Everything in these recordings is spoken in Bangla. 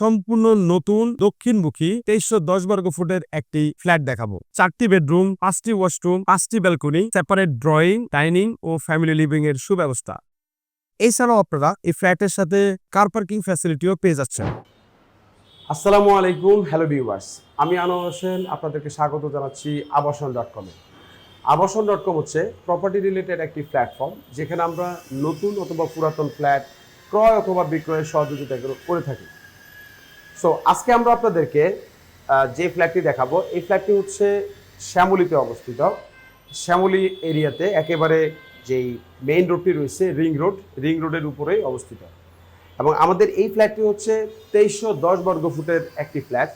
সম্পূর্ণ নতুন দক্ষিণমুখী তেইশশো দশ বর্গ ফুটের একটি ফ্ল্যাট দেখাবো। চারটি বেডরুম, পাঁচটি ওয়াশরুম, পাঁচটি ব্যালকনি, সেপারেট ড্রয়িং, ডাইনিং ও ফ্যামিলি লিভিং এর সুব্যবস্থা। এছাড়াও আপনারা এই ফ্ল্যাটের সাথে কার পার্কিং ফ্যাসিলিটিও পেয়ে যাচ্ছেন। আসসালামু আলাইকুম, হ্যালো ভিউয়ার্স। আমি আনোয়ার হোসেন, আপনাদেরকে স্বাগত জানাচ্ছি আবাসন ডট কমে আবাসন ডট কম হচ্ছে প্রপার্টি রিলেটেড একটি প্ল্যাটফর্ম যেখানে আমরা নতুন অথবা পুরাতন ফ্ল্যাট ক্রয় অথবা বিক্রয়ের সহযোগিতা করে- করে থাকি। সো আজকে আমরা আপনাদেরকে যে ফ্ল্যাটটি দেখাবো, এই ফ্ল্যাটটি হচ্ছে শ্যামলিতে অবস্থিত। শ্যামলি এরিয়াতে একেবারে যেই মেইন রোডটি রয়েছে রিং রোড রিং রোডের উপরেই অবস্থিত। এবং আমাদের এই ফ্ল্যাটটি হচ্ছে তেইশশো দশ বর্গ ফুটের একটি ফ্ল্যাট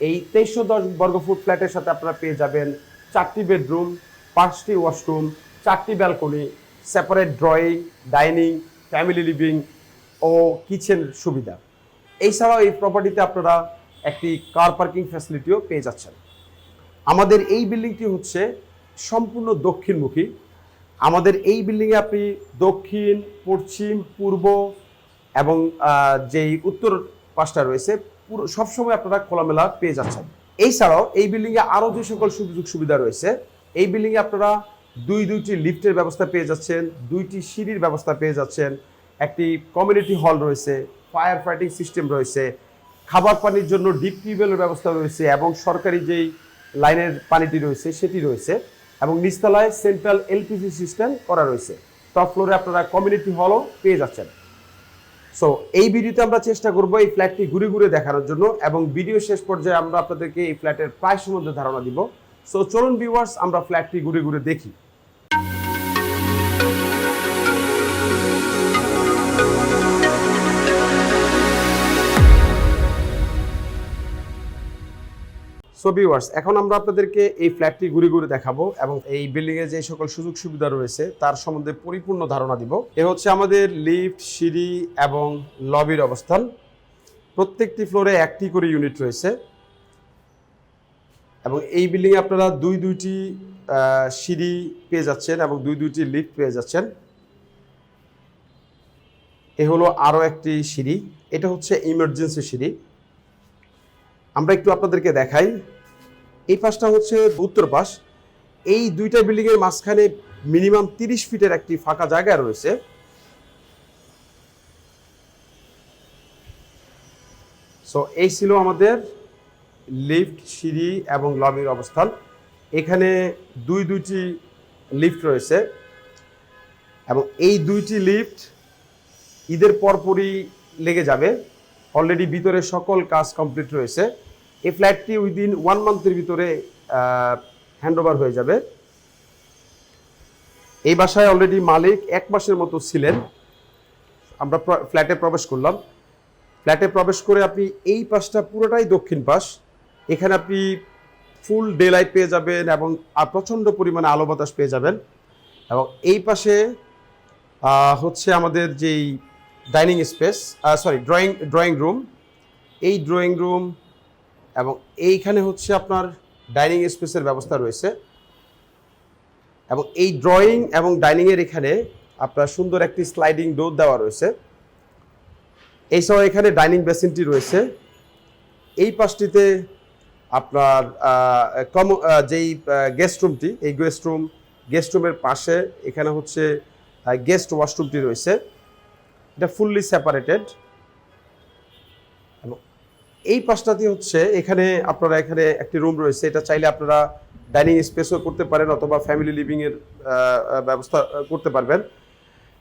এই তেইশশো দশ বর্গ ফুট ফ্ল্যাটের সাথে আপনারা পেয়ে যাবেন চারটি বেডরুম পাঁচটি ওয়াশরুম চারটি balcony separate drawing dining family living ও কিচেন সুবিধা। এছাড়াও এই প্রপার্টিতে আপনারা একটি কার পার্কিং ফ্যাসিলিটিও পেয়ে যাচ্ছেন। আমাদের এই বিল্ডিংটি হচ্ছে সম্পূর্ণ দক্ষিণমুখী। আমাদের এই বিল্ডিংয়ে আপনি দক্ষিণ, পশ্চিম, পূর্ব এবং যেই উত্তর পাশটা রয়েছে, পুরো সবসময় আপনারা খোলামেলা পেয়ে যাচ্ছেন। এছাড়াও এই বিল্ডিংয়ে আরও যে সকল সুযোগ সুবিধা রয়েছে, এই বিল্ডিংয়ে আপনারা দুই দুইটি লিফটের ব্যবস্থা পেয়ে যাচ্ছেন, দুইটি সিঁড়ির ব্যবস্থা পেয়ে যাচ্ছেন, একটি কমিউনিটি হল রয়েছে ফায়ার ফাইটিং সিস্টেম রয়েছে, খাবার পানির জন্য ডিপ টিউবওয়েলের ব্যবস্থা রয়েছে এবং সরকারি যেই লাইনের পানিটি রয়েছে সেটি রয়েছে এবং নিচতলায় সেন্ট্রাল এলপিজি সিস্টেম করা রয়েছে। টপ ফ্লোরে আপনারা কমিউনিটি হলও পেয়ে যাচ্ছেন। সো এই ভিডিওতে আমরা চেষ্টা করব এই ফ্ল্যাটটি ঘুরে ঘুরে দেখানোর জন্য এবং ভিডিও শেষ পর্যায়ে আমরা আপনাদেরকে এই ফ্ল্যাটের প্রায় সম্বন্ধে ধারণা দিব। সো চলুন ভিউয়ার্স আমরা ফ্ল্যাটটি ঘুরে ঘুরে দেখি। সো ভিউয়ার্স এখন আমরা আপনাদেরকে এই ফ্ল্যাটটি ঘুরে ঘুরে দেখাবো এবং এই বিল্ডিং এর যে সকল সুযোগ সুবিধা রয়েছে, তার সম্বন্ধে পরিপূর্ণ ধারণা দিব। এ হচ্ছে আমাদের লিফট সিঁড়ি এবং লবির অবস্থান। প্রত্যেকটি ফ্লোরে একটি করে ইউনিট রয়েছে। এবং এই বিল্ডিং এ আপনারা দুই দুইটি সিঁড়ি পেয়ে যাচ্ছেন এবং দুই দুইটি লিফট পেয়ে যাচ্ছেন। এ হলো আরও একটি সিঁড়ি। এটা হচ্ছে ইমার্জেন্সি সিঁড়ি। আমরা একটু আপনাদেরকে দেখাই। এই পাশটা হচ্ছে উত্তর পাশ। এই দুইটা বিল্ডিং এর মাঝখানে মিনিমাম তিরিশ ফিটের একটি ফাঁকা জায়গা রয়েছে। সো এই ছিল আমাদের লিফট সিঁড়ি এবং লবির অবস্থান। এখানে দুই দুইটি লিফট রয়েছে এবং এই দুইটি লিফট ঈদের পরপরই লেগে যাবে। অলরেডি ভিতরে সকল কাজ কমপ্লিট রয়েছে। এই ফ্ল্যাটটি উইদিন ওয়ান মান্থের ভিতরে হ্যান্ড ওভার হয়ে যাবে। এই বাসায় অলরেডি মালিক এক মাসের মতো ছিলেন। আমরা ফ্ল্যাটে প্রবেশ করলাম। ফ্ল্যাটে প্রবেশ করে আপনি এই পাশটা পুরোটাই দক্ষিণ পাশ। এখানে আপনি ফুল ডে লাইট পেয়ে যাবেন এবং আ- প্রচণ্ড পরিমাণে আলো বাতাস পেয়ে যাবেন। এবং এই পাশে হচ্ছে আমাদের যেই dining space sorry drawing drawing room এই ড্রয়িং রুম এবং এইখানে হচ্ছে আপনার ডাইনিং স্পেসের ব্যবস্থা রয়েছে। এবং এই ড্রয়িং এবং ডাইনিংয়ের এখানে আপনার সুন্দর একটি স্লাইডিং ডোর দেওয়া রয়েছে। এছাড়াও এখানে ডাইনিং বেসিনটি রয়েছে। এই পাশটিতে আপনার কম যেই গেস্ট রুমটি, এই গেস্ট রুম, গেস্ট রুমের পাশে এখানে হচ্ছে গেস্ট ওয়াশরুমটি রয়েছে। এটা ফুললি সেপারেটেড। এই পাশটাতে হচ্ছে এখানে আপনারা এখানে একটি রুম রয়েছে। এটা চাইলে আপনারা ডাইনিং স্পেসও করতে পারেন অথবা ফ্যামিলি লিভিংয়ের ব্যবস্থা করতে পারবেন।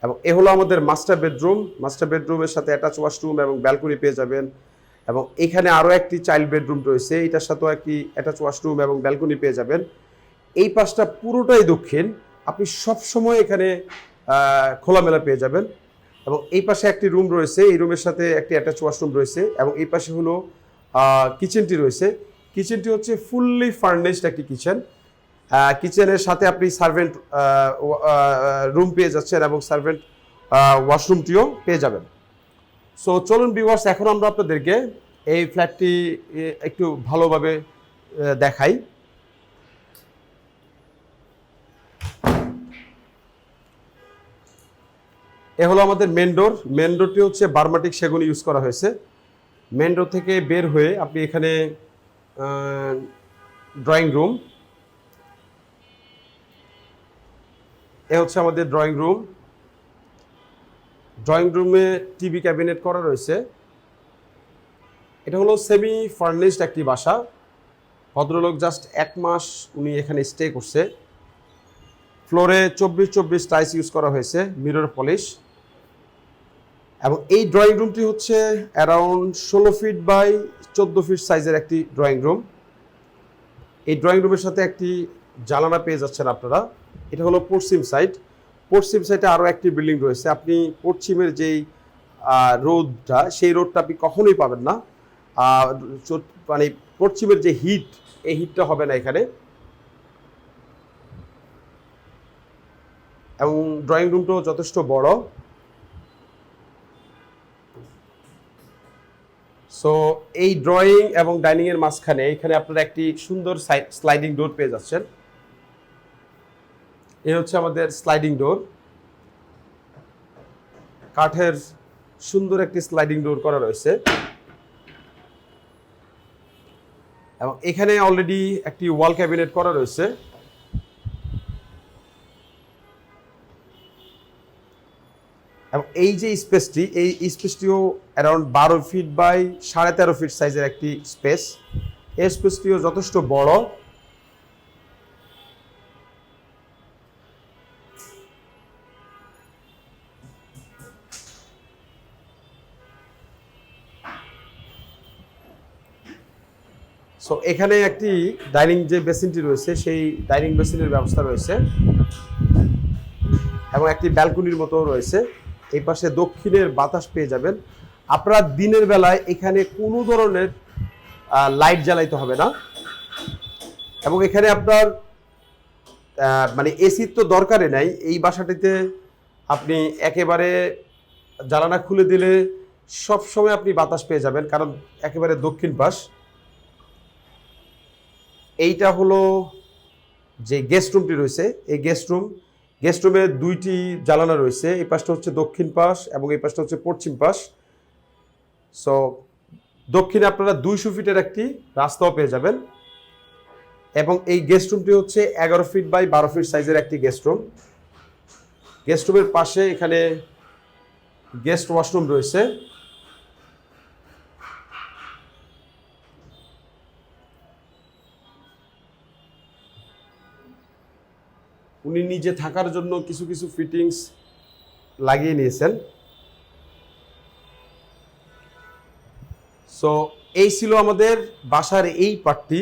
এবং এ হলো আমাদের মাস্টার বেডরুম। মাস্টার বেডরুমের সাথে অ্যাটাচ ওয়াশরুম এবং ব্যালকনি পেয়ে যাবেন। এবং এখানে আরও একটি চাইল্ড বেডরুম রয়েছে। এটার সাথেও একটি অ্যাটাচ ওয়াশরুম এবং ব্যালকনি পেয়ে যাবেন। এই পাশটা পুরোটাই দক্ষিণ। আপনি সব সময় এখানে খোলামেলা পেয়ে যাবেন। এবং এই পাশে একটি রুম রয়েছে, এই রুমের সাথে একটি অ্যাটাচ ওয়াশরুম রয়েছে এবং এই পাশে হলো কিচেনটি রয়েছে। কিচেনটি হচ্ছে ফুললি ফার্নিশড একটি কিচেন কিচেনের সাথে আপনি সার্ভেন্ট রুম পেয়ে যাচ্ছেন এবং সার্ভেন্ট ওয়াশরুমটিও পেয়ে যাবেন। সো চলুন বিওয়ার্স এখন আমরা আপনাদেরকে এই ফ্ল্যাটটি একটু ভালোভাবে দেখাই। এ হলো আমাদের মেন ডোর মেন ডোরটি হচ্ছে বার্মাটিক সেগুন ইউজ করা হয়েছে। মেন রোড থেকে বের হয়ে আপনি এখানে ড্রয়িং রুম এ হচ্ছে আমাদের ড্রয়িং রুম ড্রয়িং রুমে টিভি ক্যাবিনেট করা রয়েছে। এটা হলো সেমি ফার্নিশড একটি বাসা। ভদ্রলোক জাস্ট এক মাস উনি এখানে স্টে করছে। ফ্লোরে চব্বিশ চব্বিশ টাইস ইউজ করা হয়েছে মিরর পলিশ এবং এই ড্রয়িং রুমটি হচ্ছে অ্যারাউন্ড ষোলো ফিট বাই চোদ্দ ফিট সাইজের একটি ড্রয়িং রুম এই ড্রয়িং রুমের সাথে একটি জানালা পেয়ে যাচ্ছেন আপনারা। এটা হলো পশ্চিম সাইড পশ্চিম সাইডে আরও একটি বিল্ডিং রয়েছে। আপনি পশ্চিমের যেই রোদটা সেই রোদটা আপনি কখনোই পাবেন না। মানে পশ্চিমের যে হিট এই হিটটা হবে না এখানে। এবং ড্রয়িং রুমটাও যথেষ্ট বড়। সো এই ড্রয়িং এবং ডাইনিং এর মাঝখানে এখানে আপনারা একটি সুন্দর স্লাইডিং ডোর পেয়ে যাচ্ছেন। এই হচ্ছে আমাদের স্লাইডিং ডোর কাঠের সুন্দর একটি স্লাইডিং ডোর করা রয়েছে। এবং এখানে অলরেডি একটি ওয়াল ক্যাবিনেট করা রয়েছে। এবং এই যে স্পেসটি, এই স্পেসটিও অ্যারাউন্ড বারো ফিট বাই সাড়ে তেরো ফিট সাইজের একটি স্পেস এই স্পেসটিও যথেষ্ট বড়। সো এখানে একটি ডাইনিং যে বেসিনটি রয়েছে, সেই ডাইনিং বেসিনের ব্যবস্থা রয়েছে। এবং একটি ব্যালকনির মতো রয়েছে। এই পাশে দক্ষিণের বাতাস পেয়ে যাবেন। আপনারা দিনের বেলায় এখানে কোনো ধরনের লাইট জ্বালাইতে হবে না। এবং এখানে আপনার মানে এসির তো দরকারই নাই। এই বাসাটিতে আপনি একেবারে জ্বালানা খুলে দিলে সব সময় আপনি বাতাস পেয়ে যাবেন, কারণ একেবারে দক্ষিণ পাশ। এইটা হলো যে গেস্ট রুমটি রয়েছে। এই গেস্ট রুম গেস্ট রুমে দুইটি জানালা রয়েছে। এই পাশটা হচ্ছে দক্ষিণ পাশ এবং এই পাশটা হচ্ছে পশ্চিম পাশ। সো দক্ষিণে আপনারা দুইশো ফিটের একটি রাস্তাও পেয়ে যাবেন। এবং এই গেস্ট রুমটি হচ্ছে এগারো ফিট বাই বারো ফিট সাইজের একটি গেস্ট রুম। গেস্ট রুমের পাশে এখানে গেস্ট ওয়াশরুম রয়েছে। উনি নিজে থাকার জন্য কিছু কিছু ফিটিংস লাগিয়ে নিয়েছেন। সো এই ছিল আমাদের বাসার এই পার্টটি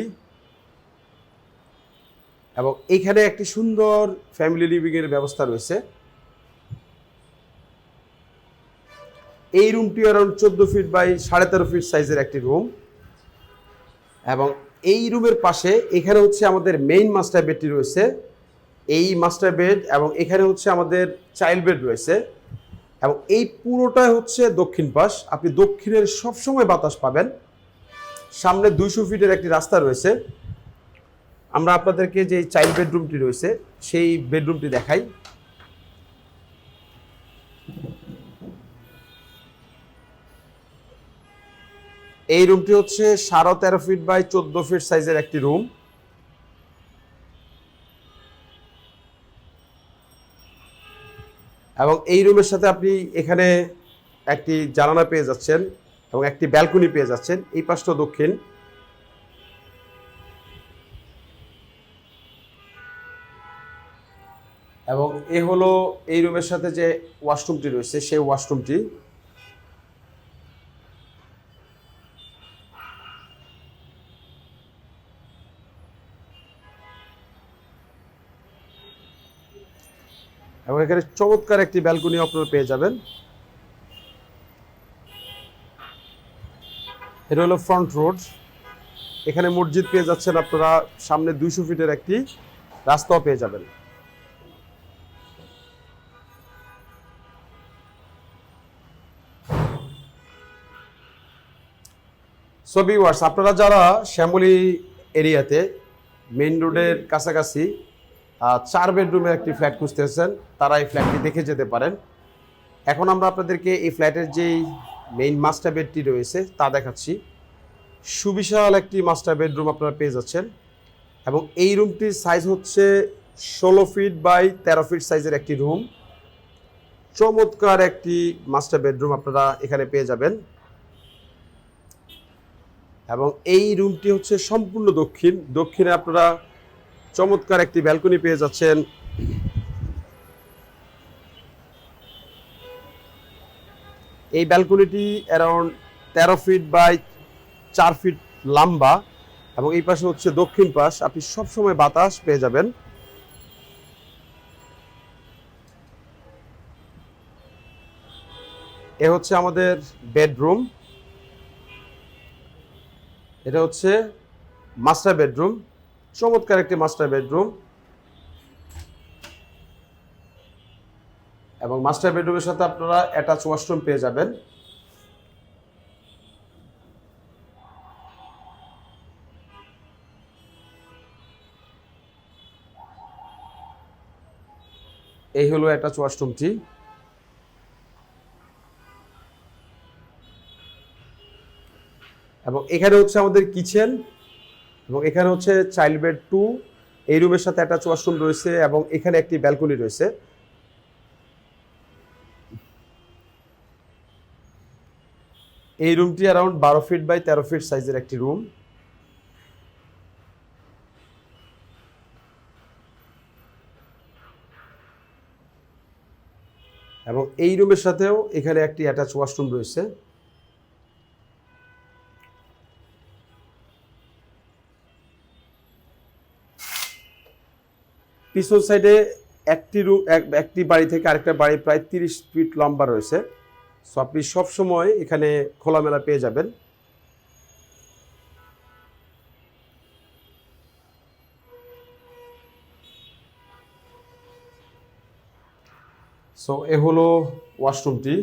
এবং এখানে একটি সুন্দর ফ্যামিলি লিভিং এর ব্যবস্থা রয়েছে। এই রুমটি অ্যারাউন্ড চোদ্দ ফিট বাই সাড়ে তেরো ফিট সাইজের একটি রুম এবং এই রুমের পাশে এখানে হচ্ছে আমাদের মেইন মাস্টার বেডটি রয়েছে। এই মাস্টার বেড এবং এখানে হচ্ছে আমাদের চাইল্ড বেড রয়েছে এবং এই পুরোটাই হচ্ছে দক্ষিণ পাশ। আপনি দক্ষিণের সবসময় বাতাস পাবেন। সামনে দুইশো ফিটের একটি রাস্তা রয়েছে। আমরা আপনাদেরকে যে চাইল্ড বেডরুমটি রয়েছে, সেই বেডরুমটি দেখাই। এই রুমটি হচ্ছে সাড়ে তেরো ফিট বাই চোদ্দ ফিট সাইজের একটি রুম এবং এই রুমের সাথে আপনি এখানে একটি জানানা পেয়ে যাচ্ছেন এবং একটি ব্যালকনি পেয়ে যাচ্ছেন। এই পাশটা দক্ষিণ। এবং এ হলো এই রুমের সাথে যে ওয়াশরুমটি রয়েছে, সেই ওয়াশরুমটি এবং এখানে চমৎকার একটি ব্যালকনি আপনারা পেয়ে যাবেন। এটা হলো ফ্রন্ট রোড এখানে মসজিদ পেয়ে যাচ্ছেন আপনারা, সামনে দুইশো ফিটের একটি রাস্তাও পেয়ে যাবেন। সো ভিউয়ার্স আপনারা যারা শ্যামলী এরিয়াতে মেইন রোডের কাছাকাছি চার বেডরুমের একটি ফ্ল্যাট খুঁজতেছেন, তারা এই ফ্ল্যাটটি দেখে যেতে পারেন। এখন আমরা আপনাদেরকে এই ফ্ল্যাটের যেই মেইন মাস্টার বেডটি রয়েছে, তা দেখাচ্ছি। সুবিশাল একটি মাস্টার বেডরুম আপনারা পেয়ে যাচ্ছেন এবং এই রুমটির সাইজ হচ্ছে ষোলো ফিট বাই তেরো ফিট সাইজের একটি রুম চমৎকার একটি মাস্টার বেডরুম আপনারা এখানে পেয়ে যাবেন। এবং এই রুমটি হচ্ছে সম্পূর্ণ দক্ষিণ। দক্ষিণে আপনারা চমৎকার একটি ব্যালকনি পেয়ে যাচ্ছেন। এই ব্যালকনিটি অ্যারাউন্ড তেরো ফিট বাই চার ফিট লম্বা এবং এই পাশে হচ্ছে দক্ষিণ পাশ। আপনি সবসময় বাতাস পেয়ে যাবেন। এ হচ্ছে আমাদের বেডরুম। এটা হচ্ছে মাস্টার বেডরুম। চমৎকার একটি মাস্টার বেডরুম। এবং মাস্টার বেডরুমের সাথে আপনারা অ্যাটাচ ওয়াশরুম পেয়ে যাবেন। এই হলো অ্যাটাচ ওয়াশরুমটি। এবং এখানে হচ্ছে আমাদের কিচেন। এবং এখানে হচ্ছে চাইল্ড বেড টু, এই রুমের সাথে অ্যাটাচ ওয়াশরুম রয়েছে এবং এখানে একটি ব্যালকনি রয়েছে। এই রুমটি অ্যারাউন্ড বারো ফিট বাই তেরো ফিট সাইজের একটি রুম এবং এই রুমের সাথেও এখানে একটি অ্যাটাচ ওয়াশরুম রয়েছে। পিছন সাইডে একটি রুম একটি বাড়ি থেকে আরেকটা বাড়ি প্রায় তিরিশ ফিট লম্বা রয়েছে। সো আপনি সবসময় এখানে খোলামেলা পেয়ে যাবেন। সো এ হলো ওয়াশরুমটি।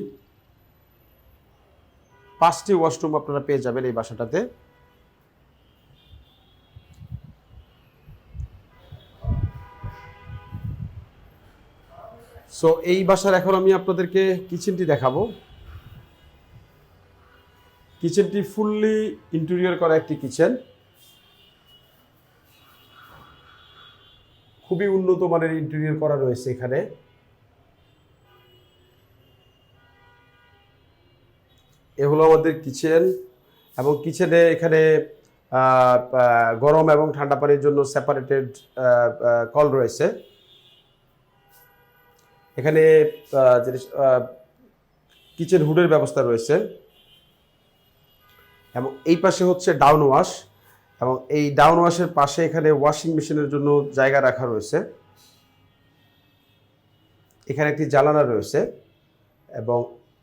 পাঁচটি ওয়াশরুম আপনারা পেয়ে যাবেন এই বাসাটাতে। সো এই বাসার এখন আমি আপনাদেরকে কিচেনটি দেখাবো। কিচেনটি ফুললি ইন্টেরিয়র করা একটি কিচেন খুবই উন্নত মানের ইন্টেরিয়র করা রয়েছে এখানে। এ হলো আমাদের কিচেন এবং কিচেনে এখানে গরম এবং ঠান্ডা পানির জন্য সেপারেটেড কল রয়েছে। এখানে কিচেন হুডের ব্যবস্থা রয়েছে। এবং এই পাশে হচ্ছে ডাউন ওয়াশ এবং এই ডাউন ওয়াশের পাশে এখানে ওয়াশিং মেশিনের জন্য জায়গা রাখা রয়েছে। এখানে একটি জানালা রয়েছে। এবং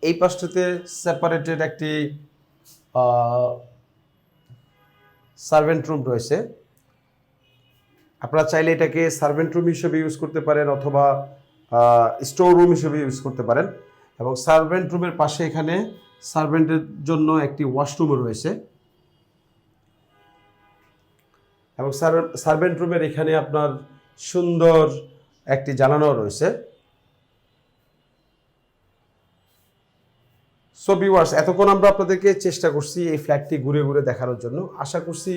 এই পাশটাতে সেপারেটেড একটি সার্ভেন্ট রুম রয়েছে। আপনারা চাইলে এটাকে সার্ভেন্ট রুম হিসেবে ইউজ করতে পারেন অথবা স্টোর রুম হিসেবে ইউজ করতে পারেন। এবং সার্ভেন্ট রুমের পাশে এখানে সার্ভেন্টের জন্য একটি ওয়াশরুমও রয়েছে। এবং সার্ভেন্ট রুমের এখানে আপনার সুন্দর একটি জানানো রয়েছে। সো ভিউয়ার্স এতক্ষণ আমরা আপনাদেরকে চেষ্টা করছি এই ফ্ল্যাটটি ঘুরে ঘুরে দেখানোর জন্য। আশা করছি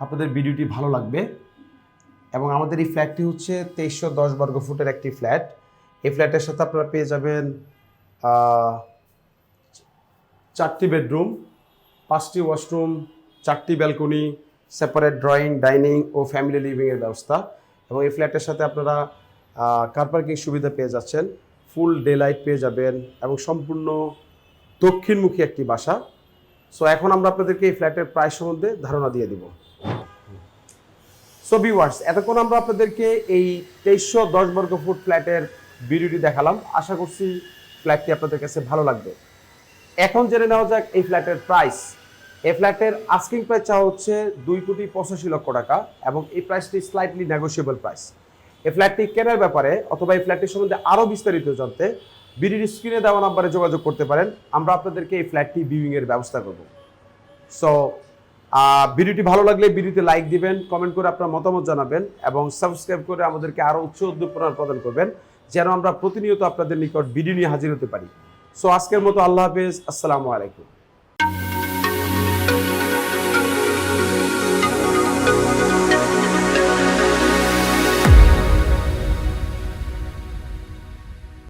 আপনাদের ভিডিওটি ভালো লাগবে। এবং আমাদের এই ফ্ল্যাটটি হচ্ছে তেইশশো দশ বর্গ ফুটের একটি ফ্ল্যাট এই ফ্ল্যাটের সাথে আপনারা পেয়ে যাবেন চারটি বেডরুম, পাঁচটি ওয়াশরুম, চারটি ব্যালকনি সেপারেট ড্রয়িং ডাইনিং ও ফ্যামিলি লিভিংয়ের ব্যবস্থা। এবং এই ফ্ল্যাটের সাথে আপনারা কার পার্কিং সুবিধা পেয়ে যাচ্ছেন। ফুল ডে লাইট পেয়ে যাবেন এবং সম্পূর্ণ দক্ষিণমুখী একটি বাসা। সো এখন আমরা আপনাদেরকে এই ফ্ল্যাটের প্রাইস সম্বন্ধে ধারণা দিয়ে দিব। সো ভিউয়ার্স এতক্ষণ আমরা আপনাদেরকে এই তেইশশো দশ বর্গ ফুট ফ্ল্যাটের ভিডিওটি দেখালাম। আশা করছি ফ্ল্যাটটি আপনাদের কাছে ভালো লাগবে। এখন জেনে নেওয়া যাক এই ফ্ল্যাটের প্রাইস এই ফ্ল্যাটের আস্কিং প্রাইস চাওয়া হচ্ছে দুই কোটি পঁচাশি লক্ষ টাকা এবং এই প্রাইসটি স্লাইটলি নেগোসিয়েবল প্রাইস এই ফ্ল্যাটটি কেনার ব্যাপারে অথবা এই ফ্ল্যাটটির সম্বন্ধে আরও বিস্তারিত জানতে বিডির স্ক্রিনে দেওয়া নাম্বারে যোগাযোগ করতে পারেন। আমরা আপনাদেরকে এই ফ্ল্যাটটি ভিউইংয়ের ব্যবস্থা করব। সো ভিডিওটি ভালো লাগলে ভিডিওতে লাইক দিবেন কমেন্ট করে আপনার মতামত জানাবেন এবং সাবস্ক্রাইব করে আমাদেরকে আরও উৎস উদ্দীপনা প্রদান করবেন। যেন আমরা প্রতিনিয়ত আপনাদের নিকট ভিডিও নিয়ে হাজির হতে পারি। সো আজকের মতো আল্লাহ হাফেজ। আসসালামু আলাইকুম।